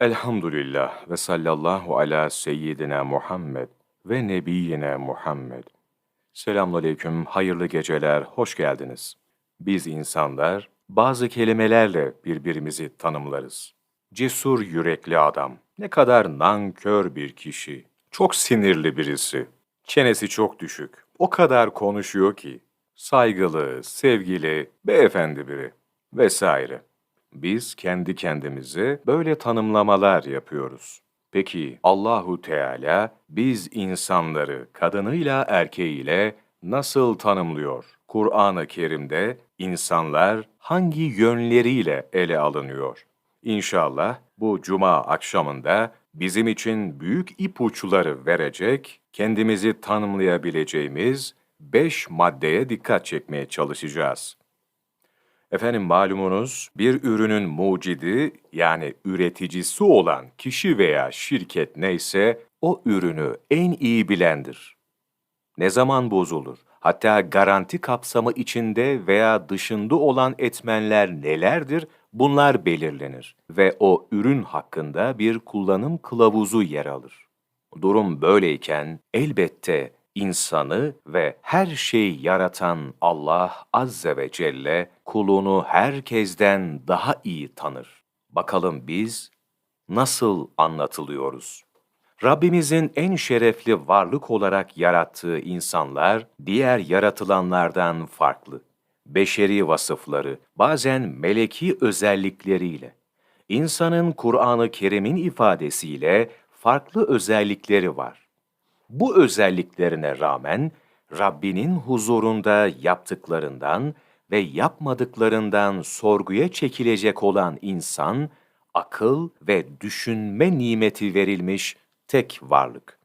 Elhamdülillah ve sallallahu ala seyyidina Muhammed ve nebiyyine Muhammed. Selamünaleyküm, hayırlı geceler, hoş geldiniz. Biz insanlar bazı kelimelerle birbirimizi tanımlarız. Cesur yürekli adam, ne kadar nankör bir kişi, çok sinirli birisi, çenesi çok düşük, o kadar konuşuyor ki, saygılı, sevgili, beyefendi biri vesaire. Biz kendi kendimize böyle tanımlamalar yapıyoruz. Peki Allahu Teala biz insanları kadınıyla erkeğiyle nasıl tanımlıyor? Kur'an-ı Kerim'de insanlar hangi yönleriyle ele alınıyor? İnşallah bu cuma akşamında bizim için büyük ipuçları verecek, kendimizi tanımlayabileceğimiz beş maddeye dikkat çekmeye çalışacağız. Efendim malumunuz bir ürünün mucidi yani üreticisi olan kişi veya şirket neyse o ürünü en iyi bilendir. Ne zaman bozulur? Hatta garanti kapsamı içinde veya dışında olan etmenler nelerdir? Bunlar belirlenir ve o ürün hakkında bir kullanım kılavuzu yer alır. Durum böyleyken elbette insanı ve her şeyi yaratan Allah Azze ve Celle kulunu herkesten daha iyi tanır. Bakalım biz nasıl anlatılıyoruz? Rabbimizin en şerefli varlık olarak yarattığı insanlar diğer yaratılanlardan farklı. Beşeri vasıfları, bazen meleki özellikleriyle, insanın Kur'an-ı Kerim'in ifadesiyle farklı özellikleri var. Bu özelliklerine rağmen Rabbinin huzurunda yaptıklarından ve yapmadıklarından sorguya çekilecek olan insan, akıl ve düşünme nimeti verilmiş tek varlık.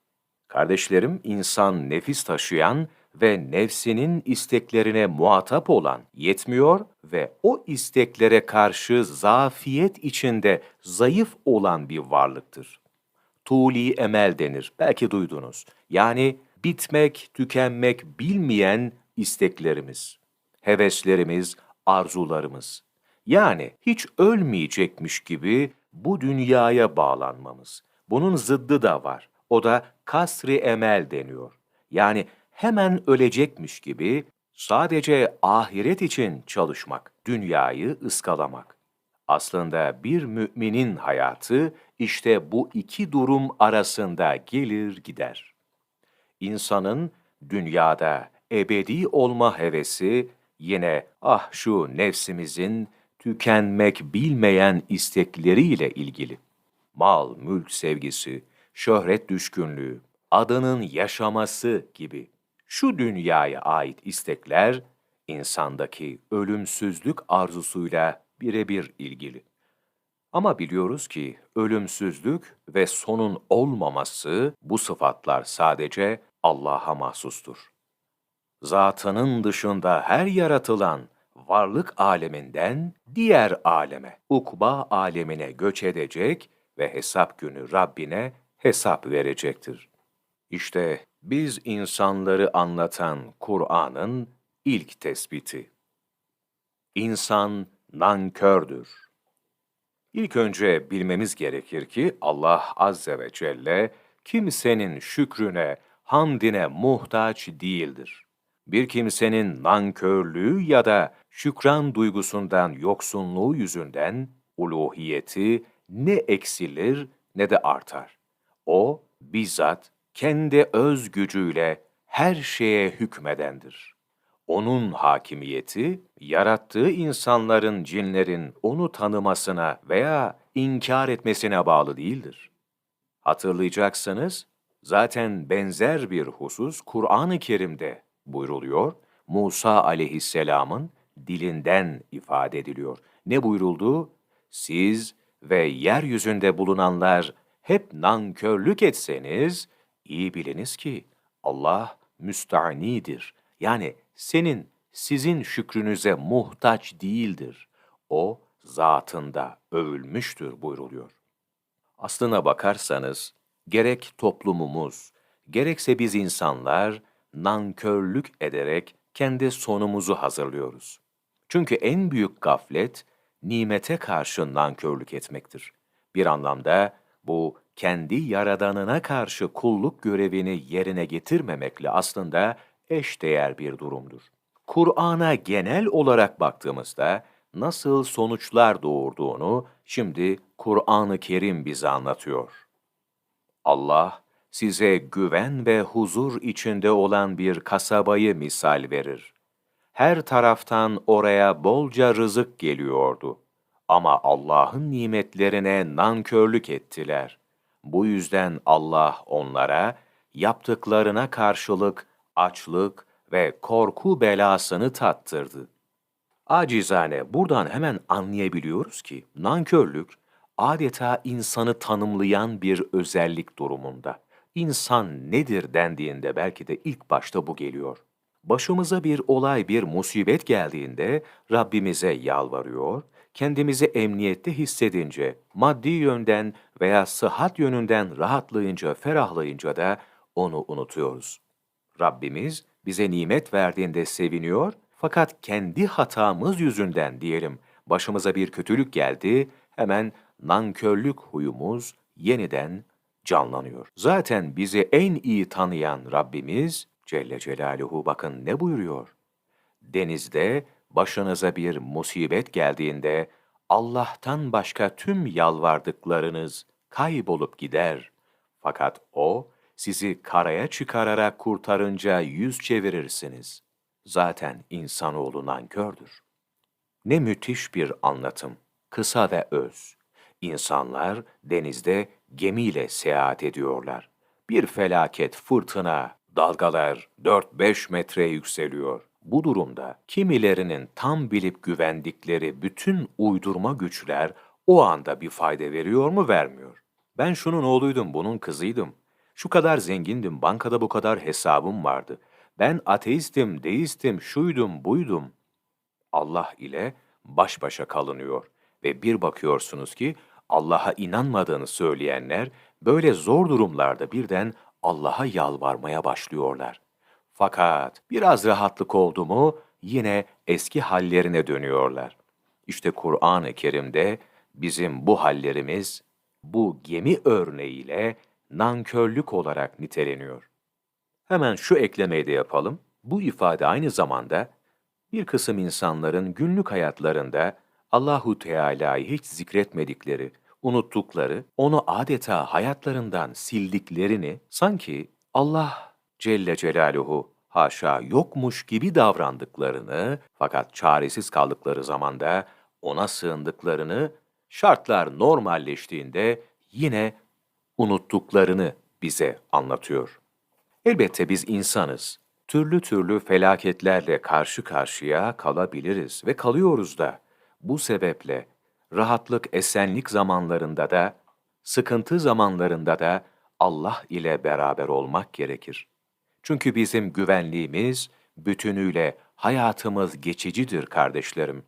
Kardeşlerim, insan nefis taşıyan ve nefsinin isteklerine muhatap olan yetmiyor ve o isteklere karşı zafiyet içinde zayıf olan bir varlıktır tuli emel denir. Belki duydunuz. Yani bitmek, tükenmek bilmeyen isteklerimiz, heveslerimiz, arzularımız. Yani hiç ölmeyecekmiş gibi bu dünyaya bağlanmamız. Bunun zıddı da var. O da kasri emel deniyor. Yani hemen ölecekmiş gibi sadece ahiret için çalışmak, dünyayı ıskalamak. Aslında bir müminin hayatı işte bu iki durum arasında gelir gider. İnsanın dünyada ebedi olma hevesi yine ah şu nefsimizin tükenmek bilmeyen istekleriyle ilgili. Mal, mülk sevgisi, şöhret düşkünlüğü, adının yaşaması gibi şu dünyaya ait istekler insandaki ölümsüzlük arzusuyla birebir ilgili. Ama biliyoruz ki ölümsüzlük ve sonun olmaması bu sıfatlar sadece Allah'a mahsustur. Zatının dışında her yaratılan varlık aleminden diğer aleme, ukba alemine göç edecek ve hesap günü Rabbine hesap verecektir. İşte biz insanları anlatan Kur'an'ın ilk tespiti. İnsan nankördür. İlk önce bilmemiz gerekir ki Allah Azze ve Celle kimsenin şükrüne, hamdine muhtaç değildir. Bir kimsenin nankörlüğü ya da şükran duygusundan yoksunluğu yüzünden uluhiyeti ne eksilir ne de artar. O bizzat kendi öz gücüyle her şeye hükmedendir. Onun hakimiyeti, yarattığı insanların, cinlerin onu tanımasına veya inkar etmesine bağlı değildir. Hatırlayacaksınız, zaten benzer bir husus Kur'an-ı Kerim'de buyruluyor. Musa aleyhisselamın dilinden ifade ediliyor. Ne buyuruldu? Siz ve yeryüzünde bulunanlar hep nankörlük etseniz, iyi biliniz ki Allah müsta'nidir. Yani senin, sizin şükrünüze muhtaç değildir. O, zatında övülmüştür buyruluyor. Aslına bakarsanız, gerek toplumumuz, gerekse biz insanlar, nankörlük ederek kendi sonumuzu hazırlıyoruz. Çünkü en büyük gaflet, nimete karşı nankörlük etmektir. Bir anlamda bu kendi yaradanına karşı kulluk görevini yerine getirmemekle aslında eşdeğer bir durumdur. Kur'an'a genel olarak baktığımızda nasıl sonuçlar doğurduğunu şimdi Kur'an-ı Kerim bize anlatıyor. Allah size güven ve huzur içinde olan bir kasabayı misal verir. Her taraftan oraya bolca rızık geliyordu. Ama Allah'ın nimetlerine nankörlük ettiler. Bu yüzden Allah onlara yaptıklarına karşılık açlık ve korku belasını tattırdı. Acizane buradan hemen anlayabiliyoruz ki nankörlük adeta insanı tanımlayan bir özellik durumunda. İnsan nedir dendiğinde belki de ilk başta bu geliyor. Başımıza bir olay, bir musibet geldiğinde Rabbimize yalvarıyor, kendimizi emniyette hissedince, maddi yönden veya sıhhat yönünden rahatlayınca, ferahlayınca da onu unutuyoruz. Rabbimiz bize nimet verdiğinde seviniyor fakat kendi hatamız yüzünden diyelim başımıza bir kötülük geldi, hemen nankörlük huyumuz yeniden canlanıyor. Zaten bizi en iyi tanıyan Rabbimiz Celle Celaluhu bakın ne buyuruyor? Denizde başınıza bir musibet geldiğinde Allah'tan başka tüm yalvardıklarınız kaybolup gider. Fakat O sizi karaya çıkararak kurtarınca yüz çevirirsiniz. Zaten insanoğlu nankördür. Ne müthiş bir anlatım, kısa ve öz. İnsanlar denizde gemiyle seyahat ediyorlar. Bir felaket, fırtına, dalgalar 4-5 metre yükseliyor. Bu durumda kimilerinin tam bilip güvendikleri bütün uydurma güçler o anda bir fayda veriyor mu vermiyor. Ben şunun oğluydum, bunun kızıydım. Şu kadar zengindim, bankada bu kadar hesabım vardı. Ben ateistim, deistim, şuydum, buydum. Allah ile baş başa kalınıyor ve bir bakıyorsunuz ki Allah'a inanmadığını söyleyenler böyle zor durumlarda birden Allah'a yalvarmaya başlıyorlar. Fakat biraz rahatlık oldu mu yine eski hallerine dönüyorlar. İşte Kur'an-ı Kerim'de bizim bu hallerimiz bu gemi örneğiyle nankörlük olarak niteleniyor. Hemen şu eklemeyi de yapalım. Bu ifade aynı zamanda bir kısım insanların günlük hayatlarında Allahu Teala'yı hiç zikretmedikleri, unuttukları, onu adeta hayatlarından sildiklerini sanki Allah Celle Celaluhu haşa yokmuş gibi davrandıklarını fakat çaresiz kaldıkları zamanda ona sığındıklarını şartlar normalleştiğinde yine unuttuklarını bize anlatıyor. Elbette biz insanız. Türlü türlü felaketlerle karşı karşıya kalabiliriz ve kalıyoruz da. Bu sebeple rahatlık, esenlik zamanlarında da, sıkıntı zamanlarında da Allah ile beraber olmak gerekir. Çünkü bizim güvenliğimiz bütünüyle hayatımız geçicidir kardeşlerim.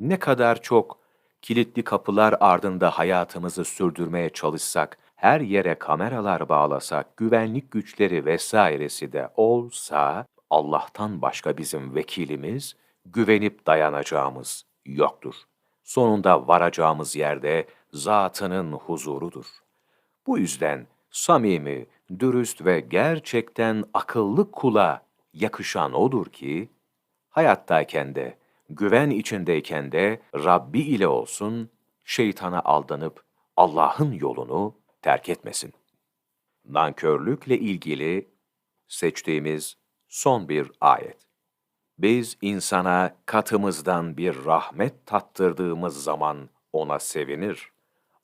Ne kadar çok kilitli kapılar ardında hayatımızı sürdürmeye çalışsak, her yere kameralar bağlasak, güvenlik güçleri vesairesi de olsa, Allah'tan başka bizim vekilimiz, güvenip dayanacağımız yoktur. Sonunda varacağımız yerde zatının huzurudur. Bu yüzden samimi, dürüst ve gerçekten akıllı kula yakışan odur ki, hayattayken de, güven içindeyken de Rabbi ile olsun, şeytana aldanıp Allah'ın yolunu terk etmesin. Nankörlükle ilgili seçtiğimiz son bir ayet. Biz insana katımızdan bir rahmet tattırdığımız zaman ona sevinir.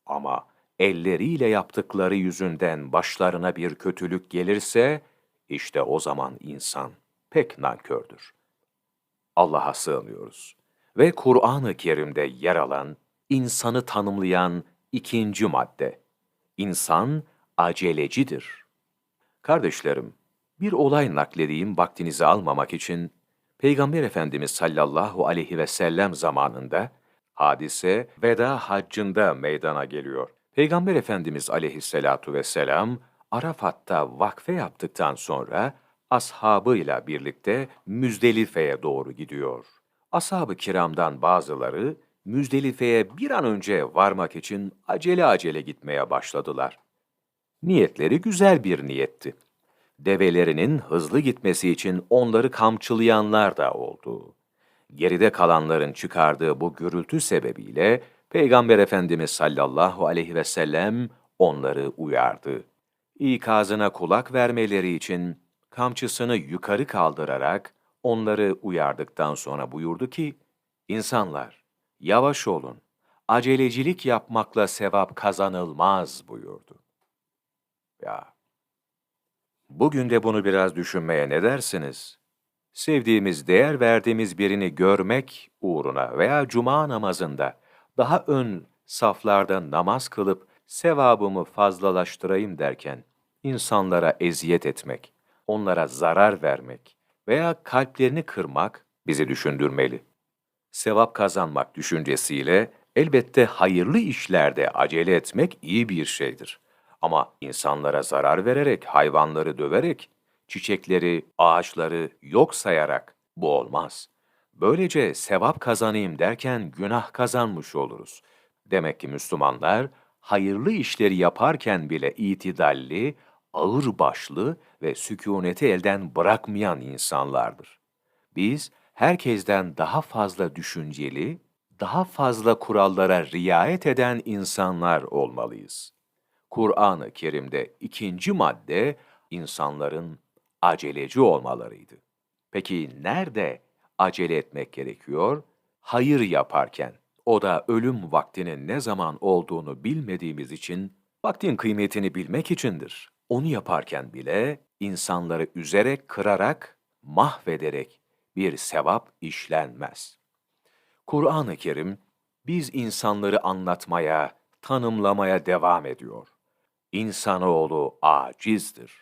Ama elleriyle yaptıkları yüzünden başlarına bir kötülük gelirse, işte o zaman insan pek nankördür. Allah'a sığınıyoruz. Ve Kur'an-ı Kerim'de yer alan, insanı tanımlayan ikinci madde. İnsan acelecidir. Kardeşlerim, bir olay nakledeyim vaktinizi almamak için, Peygamber Efendimiz sallallahu aleyhi ve sellem zamanında, hadise veda haccında meydana geliyor. Peygamber Efendimiz aleyhissalatu vesselam, Arafat'ta vakfe yaptıktan sonra, ashabıyla birlikte Müzdelife'ye doğru gidiyor. Ashab-ı kiramdan bazıları, Müzdelife'ye bir an önce varmak için acele acele gitmeye başladılar. Niyetleri güzel bir niyetti. Develerinin hızlı gitmesi için onları kamçılayanlar da oldu. Geride kalanların çıkardığı bu gürültü sebebiyle Peygamber Efendimiz sallallahu aleyhi ve sellem onları uyardı. İkazına kulak vermeleri için kamçısını yukarı kaldırarak onları uyardıktan sonra buyurdu ki, İnsanlar, yavaş olun, acelecilik yapmakla sevap kazanılmaz buyurdu. Ya, bugün de bunu biraz düşünmeye ne dersiniz? Sevdiğimiz, değer verdiğimiz birini görmek uğruna veya cuma namazında daha ön saflarda namaz kılıp sevabımı fazlalaştırayım derken insanlara eziyet etmek, onlara zarar vermek veya kalplerini kırmak bizi düşündürmeli. Sevap kazanmak düşüncesiyle elbette hayırlı işlerde acele etmek iyi bir şeydir. Ama insanlara zarar vererek, hayvanları döverek, çiçekleri, ağaçları yok sayarak bu olmaz. Böylece sevap kazanayım derken günah kazanmış oluruz. Demek ki Müslümanlar hayırlı işleri yaparken bile itidalli, ağır başlı ve sükuneti elden bırakmayan insanlardır. Biz herkesten daha fazla düşünceli, daha fazla kurallara riayet eden insanlar olmalıyız. Kur'an-ı Kerim'de ikinci madde insanların aceleci olmalarıydı. Peki nerede acele etmek gerekiyor? Hayır yaparken. O da ölüm vaktinin ne zaman olduğunu bilmediğimiz için vaktin kıymetini bilmek içindir. Onu yaparken bile insanları üzerek, kırarak, mahvederek bir sevap işlenmez. Kur'an-ı Kerim biz insanları anlatmaya, tanımlamaya devam ediyor. İnsanoğlu acizdir.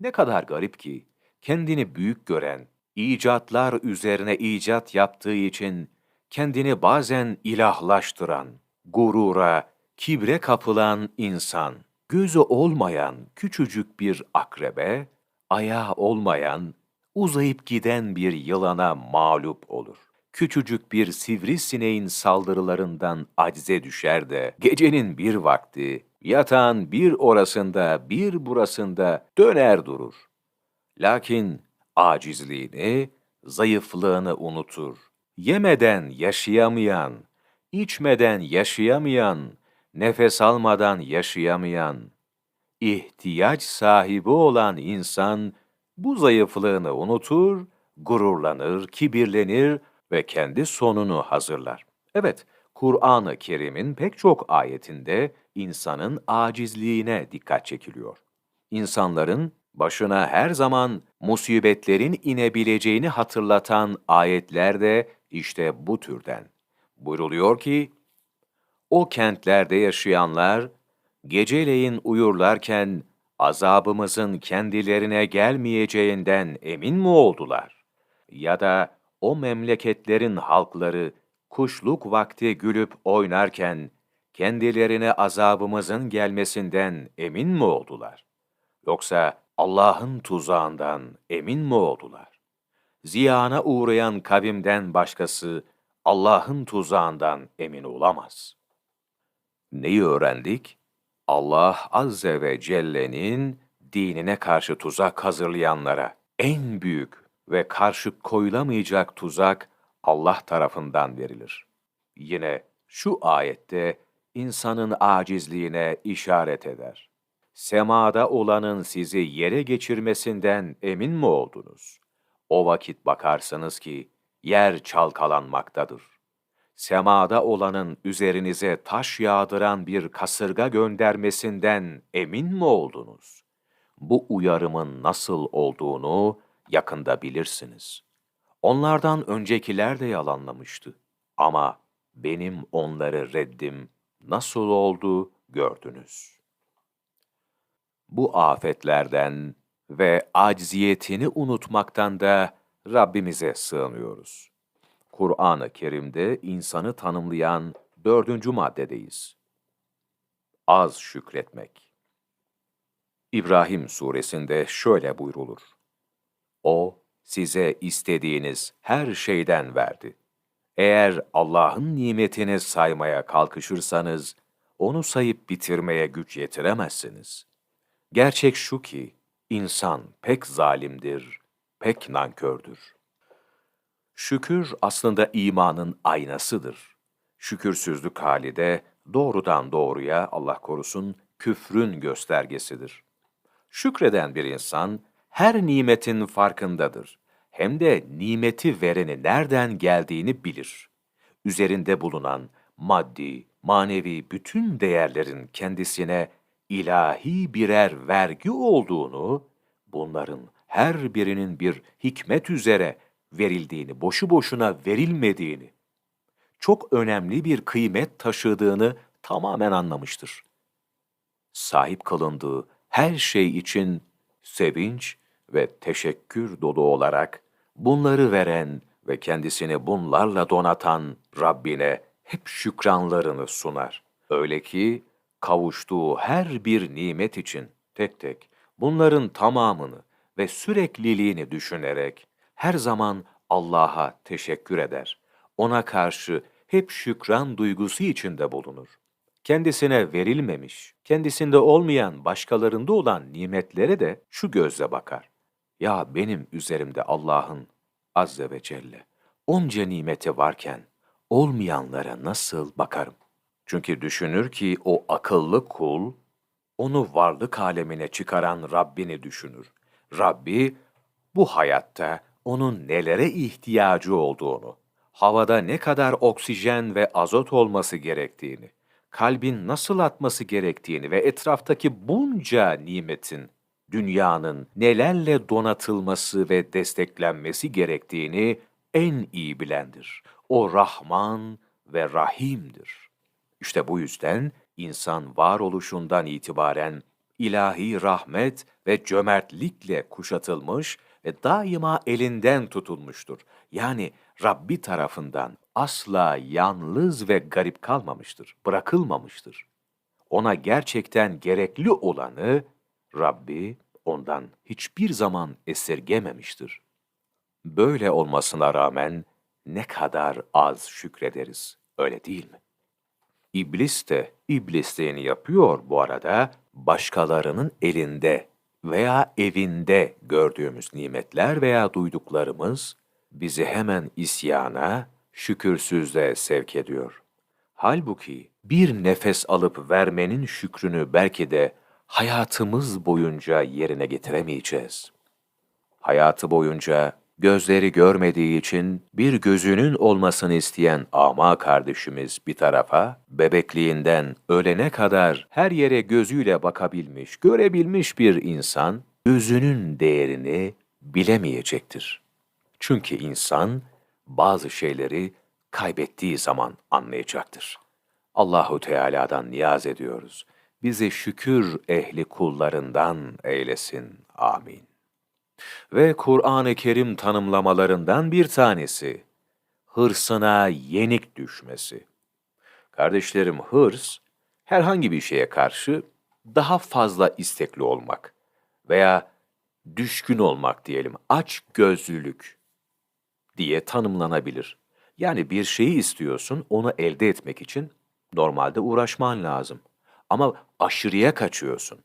Ne kadar garip ki kendini büyük gören, icatlar üzerine icat yaptığı için kendini bazen ilahlaştıran, gurura, kibre kapılan insan, gözü olmayan küçücük bir akrebe, ayağı olmayan, uzayıp giden bir yılana mağlup olur. Küçücük bir sivrisineğin saldırılarından acize düşer de gecenin bir vakti yatağın bir orasında bir burasında döner durur. Lakin acizliğini, zayıflığını unutur. Yemeden yaşayamayan, içmeden yaşayamayan, nefes almadan yaşayamayan, ihtiyaç sahibi olan insan bu zayıflığını unutur, gururlanır, kibirlenir ve kendi sonunu hazırlar. Evet, Kur'an-ı Kerim'in pek çok ayetinde insanın acizliğine dikkat çekiliyor. İnsanların başına her zaman musibetlerin inebileceğini hatırlatan ayetler de işte bu türden. Buyruluyor ki, o kentlerde yaşayanlar, geceleyin uyurlarken azabımızın kendilerine gelmeyeceğinden emin mi oldular? Ya da o memleketlerin halkları kuşluk vakti gülüp oynarken kendilerine azabımızın gelmesinden emin mi oldular? Yoksa Allah'ın tuzağından emin mi oldular? Ziyana uğrayan kavimden başkası Allah'ın tuzağından emin olamaz. Neyi öğrendik? Allah Azze ve Celle'nin dinine karşı tuzak hazırlayanlara en büyük ve karşı koyulamayacak tuzak Allah tarafından verilir. Yine şu ayette insanın acizliğine işaret eder. Semada olanın sizi yere geçirmesinden emin mi oldunuz? O vakit bakarsınız ki yer çalkalanmaktadır. Semada olanın üzerinize taş yağdıran bir kasırga göndermesinden emin mi oldunuz? Bu uyarımın nasıl olduğunu yakında bilirsiniz. Onlardan öncekiler de yalanlamıştı. Ama benim onları reddim nasıl oldu gördünüz. Bu afetlerden ve acziyetini unutmaktan da Rabbimize sığınıyoruz. Kur'an-ı Kerim'de insanı tanımlayan dördüncü maddedeyiz. Az şükretmek. İbrahim suresinde şöyle buyrulur. O, size istediğiniz her şeyden verdi. Eğer Allah'ın nimetini saymaya kalkışırsanız, onu sayıp bitirmeye güç yetiremezsiniz. Gerçek şu ki, insan pek zalimdir, pek nankördür. Şükür aslında imanın aynasıdır. Şükürsüzlük hali de doğrudan doğruya Allah korusun küfrün göstergesidir. Şükreden bir insan her nimetin farkındadır. Hem de nimeti vereni nereden geldiğini bilir. Üzerinde bulunan maddi, manevi bütün değerlerin kendisine ilahi birer vergi olduğunu, bunların her birinin bir hikmet üzere verildiğini, boşu boşuna verilmediğini, çok önemli bir kıymet taşıdığını tamamen anlamıştır. Sahip kalındığı her şey için sevinç ve teşekkür dolu olarak bunları veren ve kendisini bunlarla donatan Rabbine hep şükranlarını sunar. Öyle ki kavuştuğu her bir nimet için tek tek bunların tamamını ve sürekliliğini düşünerek her zaman Allah'a teşekkür eder. Ona karşı hep şükran duygusu içinde bulunur. Kendisine verilmemiş, kendisinde olmayan başkalarında olan nimetlere de şu gözle bakar. Ya benim üzerimde Allah'ın Azze ve Celle onca nimeti varken olmayanlara nasıl bakarım? Çünkü düşünür ki o akıllı kul, onu varlık alemine çıkaran Rabbini düşünür. Rabbi bu hayatta onun nelere ihtiyacı olduğunu, havada ne kadar oksijen ve azot olması gerektiğini, kalbin nasıl atması gerektiğini ve etraftaki bunca nimetin, dünyanın nelerle donatılması ve desteklenmesi gerektiğini en iyi bilendir. O Rahman ve Rahim'dir. İşte bu yüzden insan varoluşundan itibaren ilahi rahmet ve cömertlikle kuşatılmış ve daima elinden tutulmuştur. Yani Rabbi tarafından asla yalnız ve garip kalmamıştır, bırakılmamıştır. Ona gerçekten gerekli olanı Rabbi ondan hiçbir zaman esirgememiştir. Böyle olmasına rağmen ne kadar az şükrederiz, öyle değil mi? İblis de iblisliğini yapıyor bu arada başkalarının elinde veya evinde gördüğümüz nimetler veya duyduklarımız bizi hemen isyana, şükürsüzlüğe sevk ediyor. Halbuki bir nefes alıp vermenin şükrünü belki de hayatımız boyunca yerine getiremeyeceğiz. Hayatı boyunca gözleri görmediği için bir gözünün olmasını isteyen ama kardeşimiz bir tarafa, bebekliğinden ölene kadar her yere gözüyle bakabilmiş, görebilmiş bir insan, gözünün değerini bilemeyecektir. Çünkü insan bazı şeyleri kaybettiği zaman anlayacaktır. Allahu Teala'dan niyaz ediyoruz. Bizi şükür ehli kullarından eylesin. Amin. Ve Kur'an-ı Kerim tanımlamalarından bir tanesi, hırsına yenik düşmesi. Kardeşlerim hırs, herhangi bir şeye karşı daha fazla istekli olmak veya düşkün olmak diyelim, aç gözlülük diye tanımlanabilir. Yani bir şeyi istiyorsun, onu elde etmek için normalde uğraşman lazım. Ama aşırıya kaçıyorsun.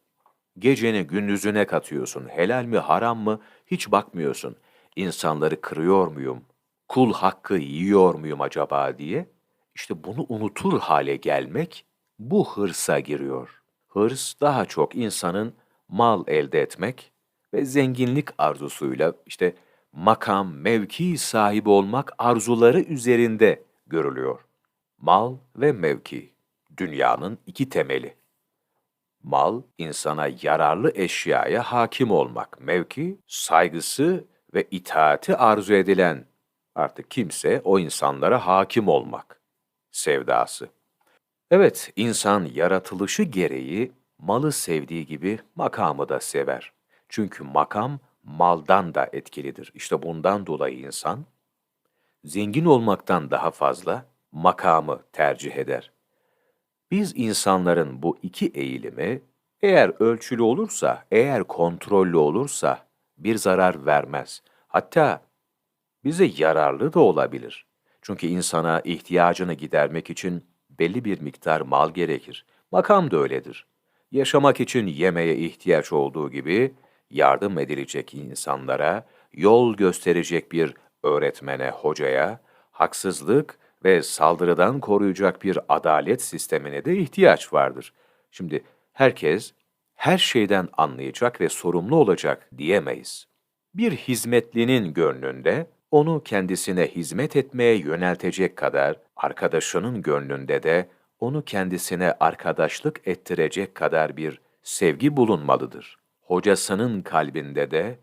Geceni gündüzüne katıyorsun. Helal mi haram mı hiç bakmıyorsun. İnsanları kırıyor muyum? Kul hakkı yiyor muyum acaba diye. İşte bunu unutur hale gelmek bu hırsa giriyor. Hırs daha çok insanın mal elde etmek ve zenginlik arzusuyla işte makam, mevki sahibi olmak arzuları üzerinde görülüyor. Mal ve mevki, dünyanın iki temeli. Mal, insana yararlı eşyaya hakim olmak. Mevki, saygısı ve itaati arzu edilen artık kimse o insanlara hakim olmak. Sevdası. Evet, insan yaratılışı gereği malı sevdiği gibi makamı da sever. Çünkü makam maldan da etkilidir. İşte bundan dolayı insan zengin olmaktan daha fazla makamı tercih eder. Biz insanların bu iki eğilimi eğer ölçülü olursa, eğer kontrollü olursa bir zarar vermez. Hatta bize yararlı da olabilir. Çünkü insana ihtiyacını gidermek için belli bir miktar mal gerekir. Makam da öyledir. Yaşamak için yemeğe ihtiyaç olduğu gibi yardım edilecek insanlara, yol gösterecek bir öğretmene, hocaya, haksızlık ve saldırıdan koruyacak bir adalet sistemine de ihtiyaç vardır. Şimdi herkes her şeyden anlayacak ve sorumlu olacak diyemeyiz. Bir hizmetlinin gönlünde onu kendisine hizmet etmeye yöneltecek kadar, arkadaşının gönlünde de onu kendisine arkadaşlık ettirecek kadar bir sevgi bulunmalıdır. Hocasının kalbinde de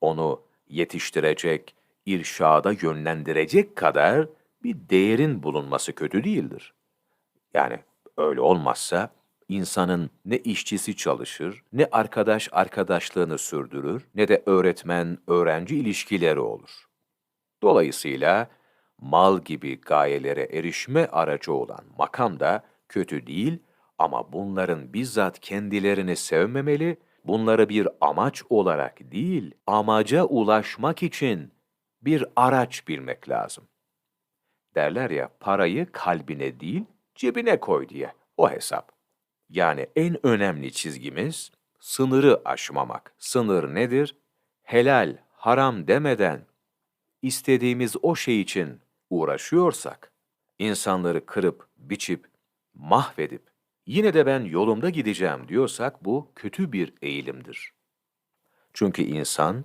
onu yetiştirecek, irşada yönlendirecek kadar bir değerin bulunması kötü değildir. Yani öyle olmazsa insanın ne işçisi çalışır, ne arkadaş arkadaşlığını sürdürür, ne de öğretmen öğrenci ilişkileri olur. Dolayısıyla mal gibi gayelere erişme aracı olan makam da kötü değil ama bunların bizzat kendilerini sevmemeli, bunları bir amaç olarak değil, amaca ulaşmak için bir araç bilmek lazım. Derler ya parayı kalbine değil cebine koy diye o hesap. Yani en önemli çizgimiz sınırı aşmamak. Sınır nedir? Helal, haram demeden istediğimiz o şey için uğraşıyorsak, insanları kırıp, biçip, mahvedip, yine de ben yolumda gideceğim diyorsak bu kötü bir eğilimdir. Çünkü insan,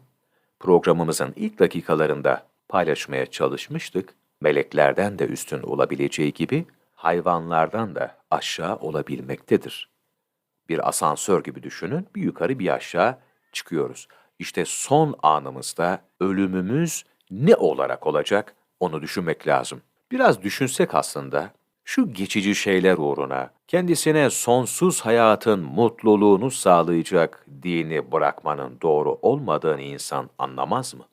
programımızın ilk dakikalarında paylaşmaya çalışmıştık, meleklerden de üstün olabileceği gibi hayvanlardan da aşağı olabilmektedir. Bir asansör gibi düşünün, bir yukarı bir aşağı çıkıyoruz. İşte son anımızda ölümümüz ne olarak olacak onu düşünmek lazım. Biraz düşünsek aslında şu geçici şeyler uğruna kendisine sonsuz hayatın mutluluğunu sağlayacak dini bırakmanın doğru olmadığını insan anlamaz mı?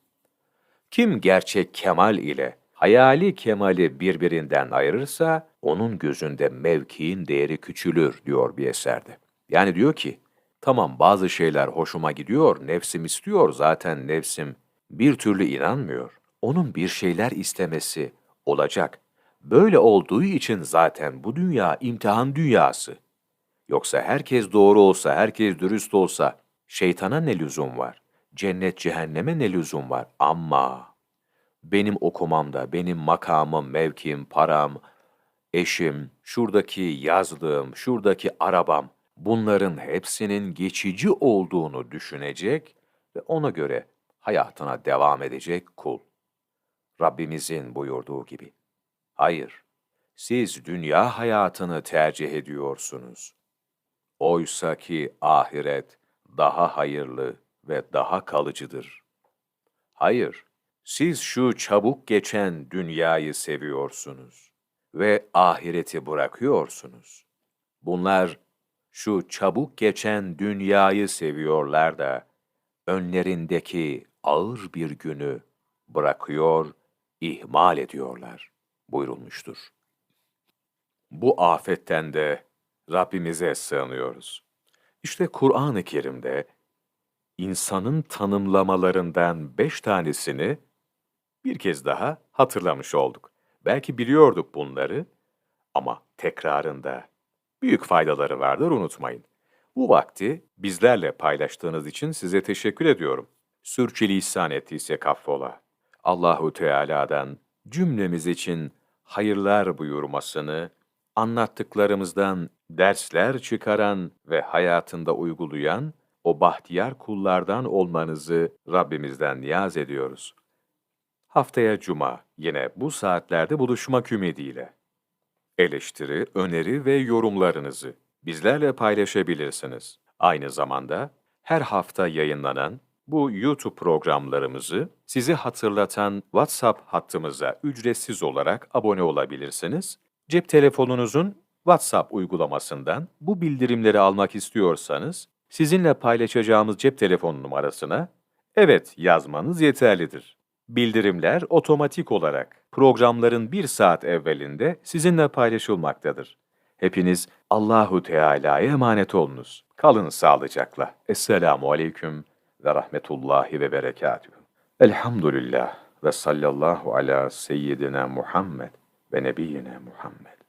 Kim gerçek kemal ile hayali kemali birbirinden ayırırsa onun gözünde mevkiin değeri küçülür diyor bir eserde. Yani diyor ki, tamam bazı şeyler hoşuma gidiyor, nefsim istiyor zaten nefsim bir türlü inanmıyor. Onun bir şeyler istemesi olacak. Böyle olduğu için zaten bu dünya imtihan dünyası. Yoksa herkes doğru olsa, herkes dürüst olsa şeytana ne lüzum var? Cennet cehenneme ne lüzum var? Ama benim okumamda, benim makamım, mevkim, param, eşim, şuradaki yazlığım, şuradaki arabam, bunların hepsinin geçici olduğunu düşünecek ve ona göre hayatına devam edecek kul. Rabbimizin buyurduğu gibi. Hayır, siz dünya hayatını tercih ediyorsunuz. Oysa ki ahiret daha hayırlı ve daha kalıcıdır. Hayır, siz şu çabuk geçen dünyayı seviyorsunuz ve ahireti bırakıyorsunuz. Bunlar şu çabuk geçen dünyayı seviyorlar da önlerindeki ağır bir günü bırakıyor, ihmal ediyorlar buyurulmuştur. Bu afetten de Rabbimize sığınıyoruz. İşte Kur'an-ı Kerim'de insanın tanımlamalarından beş tanesini bir kez daha hatırlamış olduk. Belki biliyorduk bunları ama tekrarında büyük faydaları vardır unutmayın. Bu vakti bizlerle paylaştığınız için size teşekkür ediyorum. Sürçülisan ettiyse kaffola. Allahu Teala'dan cümlemiz için hayırlar buyurmasını, anlattıklarımızdan dersler çıkaran ve hayatında uygulayan o bahtiyar kullardan olmanızı Rabbimizden niyaz ediyoruz. Haftaya Cuma yine bu saatlerde buluşmak ümidiyle. Eleştiri, öneri ve yorumlarınızı bizlerle paylaşabilirsiniz. Aynı zamanda her hafta yayınlanan bu YouTube programlarımızı sizi hatırlatan WhatsApp hattımıza ücretsiz olarak abone olabilirsiniz. Cep telefonunuzun WhatsApp uygulamasından bu bildirimleri almak istiyorsanız sizinle paylaşacağımız cep telefon numarasına evet yazmanız yeterlidir. Bildirimler otomatik olarak programların bir saat evvelinde sizinle paylaşılmaktadır. Hepiniz Allahu Teala'ya emanet olunuz. Kalın sağlıcakla. Esselamu Aleyküm ve Rahmetullahi ve Berekatühü. Elhamdülillah ve sallallahu ala seyyidina Muhammed ve nebiyyina Muhammed.